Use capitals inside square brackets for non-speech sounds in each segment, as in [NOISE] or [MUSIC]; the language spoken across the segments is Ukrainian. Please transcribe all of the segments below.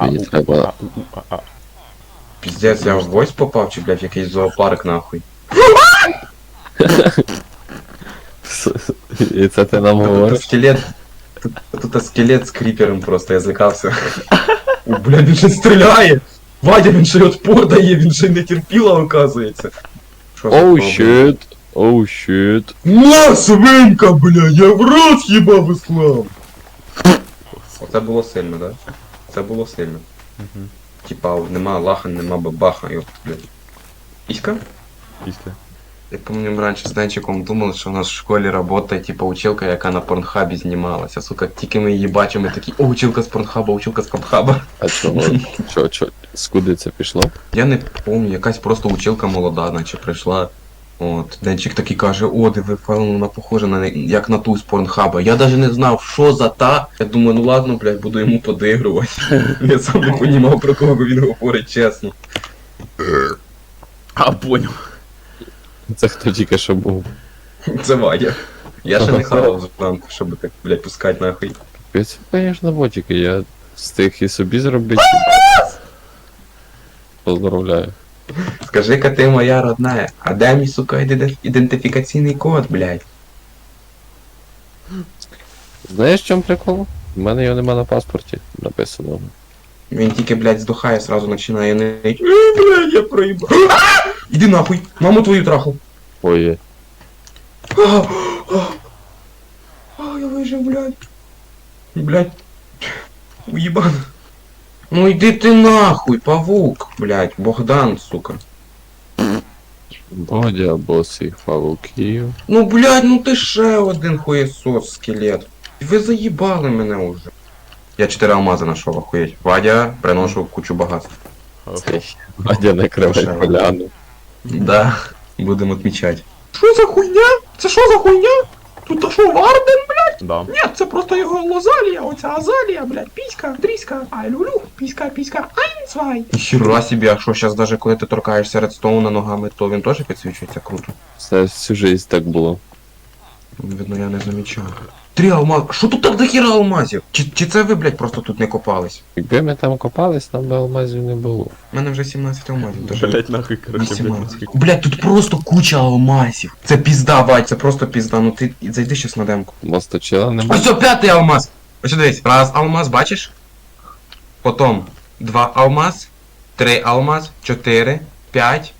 Мені треба. Піздець, я в войс попав, чи, блядь, в якийсь зоопарк, нахуй. І це ти нам Тут говориш? скелет. Тут, тут скелет з кріпером просто, я злякався. О, Бля, він ще стріляє! Вадя, він ще й отпор дає, він ще й не терпіла, оказується. Що за Оу проблема? щит, оу щит. На, свинка, бля, я в рот їбав іслам! Оце було сильно, да? Це було сильно. Типа, нема лаха, нема бабаха, йоп, блядь. Іська? Після. Я помню, ми раніше з Денчиком думали, що у нас в школі працює, типа, училка, яка на порнхабі знімалася. Сука, тільки ми її бачимо, ми такі, о, училка з порнхаба, училка з порнхаба. А чого? Чо, чо, скуди це пішло? Я не пам'ятаю, якась просто училка молода, наче прийшла. От, Денчик такий каже, о, диви, певно, вона похожа на не- як на ту з порнхаба. Я навіть не знав, що за та. Я думаю, ну ладно, блядь, буду йому подигрувати. [LAUGHS] Я сам не розумів, про кого він говорить, чесно. А, поняв. Це хто тільки що був? Це Вадя. Я ще не [LAUGHS] хавав зранку, щоб так, блядь, пускати нахуй. Це, звісно, ботики, я встиг і собі зробити. Поздравляю. Скажи-ка ти моя родная, а де мій, сука, іде- ідентифікаційний код, блядь? Знаєш, в чому прикол? У мене його нема на паспорті написано. Він тільки, блядь, здухає, сразу починає нить. Е, блядь, я проїбав. Іди нахуй, маму твою трахав. Ой, а, я вижив, блядь. Блядь. Уебан. Ну йди ти нахуй, павук, блядь, Богдан, сука. Бодя, босих павуків. Ну, блядь, ну ти ще один хуєсос, скелет. Ви заїбали мене уже. Я чотири алмази знайшов, охуєть. Вадя, приношу кучу багатств. Бодя накривай Ще. поляну. Да, будемо відмічати. Що за хуйня? Це що за хуйня? Тут то що, Варден? Да. Ні, це просто його лозалія, оця азалія, блядь, піська, тріська, ай люлю, піська, піська, айн свай. Ніхіра собі, а що зараз даже коли ти торкаєшся редстоуна ногами, то він теж підсвічується круто. Все всю жизнь так було. Видно, я не замічав. Три алмази. Що тут так дохіра алмазів? Чи, чи це ви, блядь, просто тут не копались? Якби ми там копались, там би алмазів не було. У мене вже 17 алмазів. Даже Блять, нахуй, короче, блядь. 18. Блядь, тут просто куча алмазів. Це пізда, Вадь, це просто пізда. Ну ти зайди щас на демку. Мосточила нема. Ось о, п'ятий алмаз. Ось дивись. Раз алмаз, бачиш? Потім два алмаз, три алмаз, чотири, п'ять.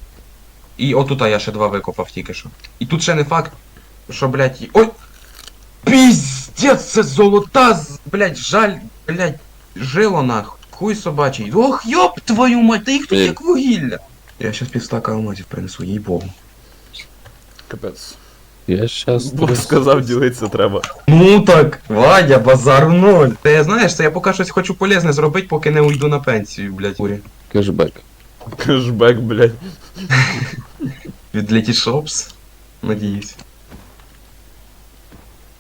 І отут я ще два викопав тільки що. І тут ще не факт, що, блядь, і- Ой! Піздець, це золота, блядь, жаль, блядь, жило нахуй. Хуй собачий. Ох, йоп твою мать, та їх тут як вугілля. Я щас півстака алмазів принесу, їй богу. Капець. Я щас... Бог сказав, ділитися треба. Ну так, Вадя, базар в ноль. Я знаєш, це я поки щось хочу полезне зробити, поки не уйду на пенсію, блядь. Курі. Кешбек. Кешбек, блядь. Від Леті Шопс. Надіюсь.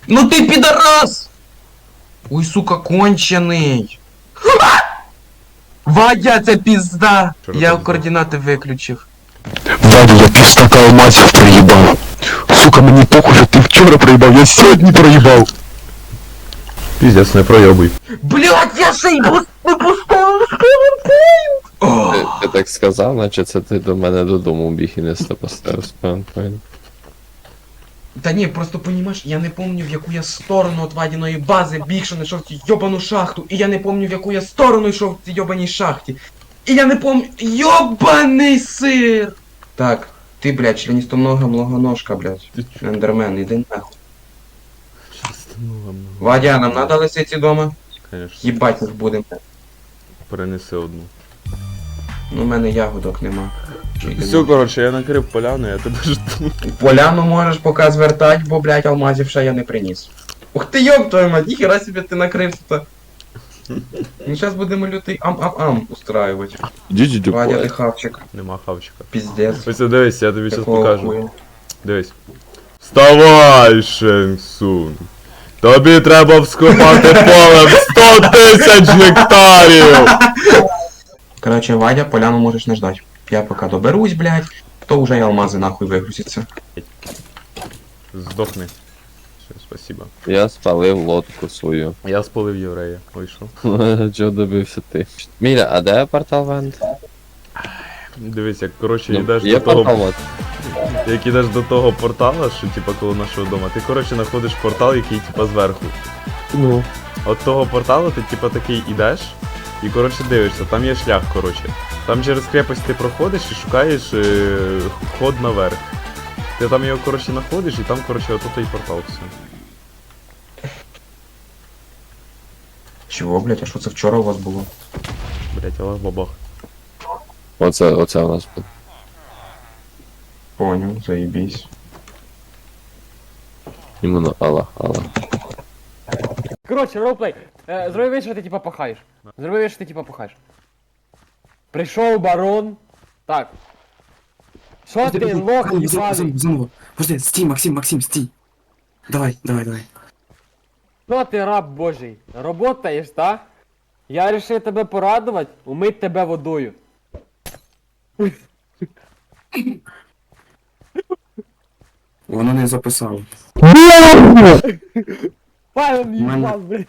Ну ти підарас! Ой, сука, кончений. Вадя, це пізда! Що Я пізда? координати виключив. Вадя, я півстака алмазів проїбав. Сука, мені похуй, що ти вчора проїбав, я сьогодні проїбав. Піздець, не пройобуй. Блядь, я ще й бус- не поставив! Ти, ти так сказав, наче це ти до мене додому біг і не поставив спаунпойнт. Та ні, просто понімаєш, я не помню, в яку я сторону от Вадіної бази біг, що знайшов цю йобану шахту, і я не помню, в яку я сторону йшов в цій йобаній шахті. І я не помню. Йобаний сир! Так, ти, блядь, членістонога многоножка, блядь. Ендермен, іди нахуй. Вадя, нам надо лисиці дома? Конечно. Їбать їх будемо. Перенеси одну. Ну, в мене ягодок нема. Чи Все, короче, я накрив поляну, я тебе жду. Поляну можеш поки звертати, бо, блядь, алмазів ще я не приніс. Ух ти йоб твою мать, ніхера собі ти накрився-то. Ну зараз будемо лютий ам-ам-ам устраивать. Дідю Вадя, ти хавчик. Нема хавчика. Піздець. Ось дивись, я тобі зараз Такого покажу. хуя. Дивись. Вставай, Шенсун. Тобі треба вскопати поле в 100 тисяч гектарів! [LAUGHS] Короче, Вадя, поляну можеш не ждать. Я поки доберусь, блядь, то вже й алмази нахуй вигрузяться. Здохни. Щас. Спасибо. Я спалив лодку свою. Я спалив єврея. Вийшов. [LAUGHS] Чого добився ти? Міля, а де портал вент? Дивись, як коротше Ну, йдеш є до того. портал. [LAUGHS] Як ідеш до того портала, що типа коло нашого дома, ти коротше знаходиш портал, який типа зверху. Ну. От того порталу ти типа такий ідеш і коротше дивишся, там є шлях, коротше. Там через крепость ти проходиш і шукаєш е, ход наверх. Ти там його коротше знаходиш і там коротше отут і портал все. Чого, блядь, а що це вчора у вас було? Блять, але бабах. Оце, оце у нас. Понял, заебись. Іменно Алла, Алла. Коротше, ролплей. Е, зроби вид, що ти типа пахаєш. Зроби вид, що ти типа пахаєш. Прийшов барон. Так. Що ти, лох, Заново, їбаний? заново, заново. Подожди, стій, Максим, Максим, стій. Давай, давай, давай. Що ти, раб божий? Работаєш, та? Я рішив тебе порадувати, умить тебе водою. Воно не записало. Павел Мене- їбав, блядь.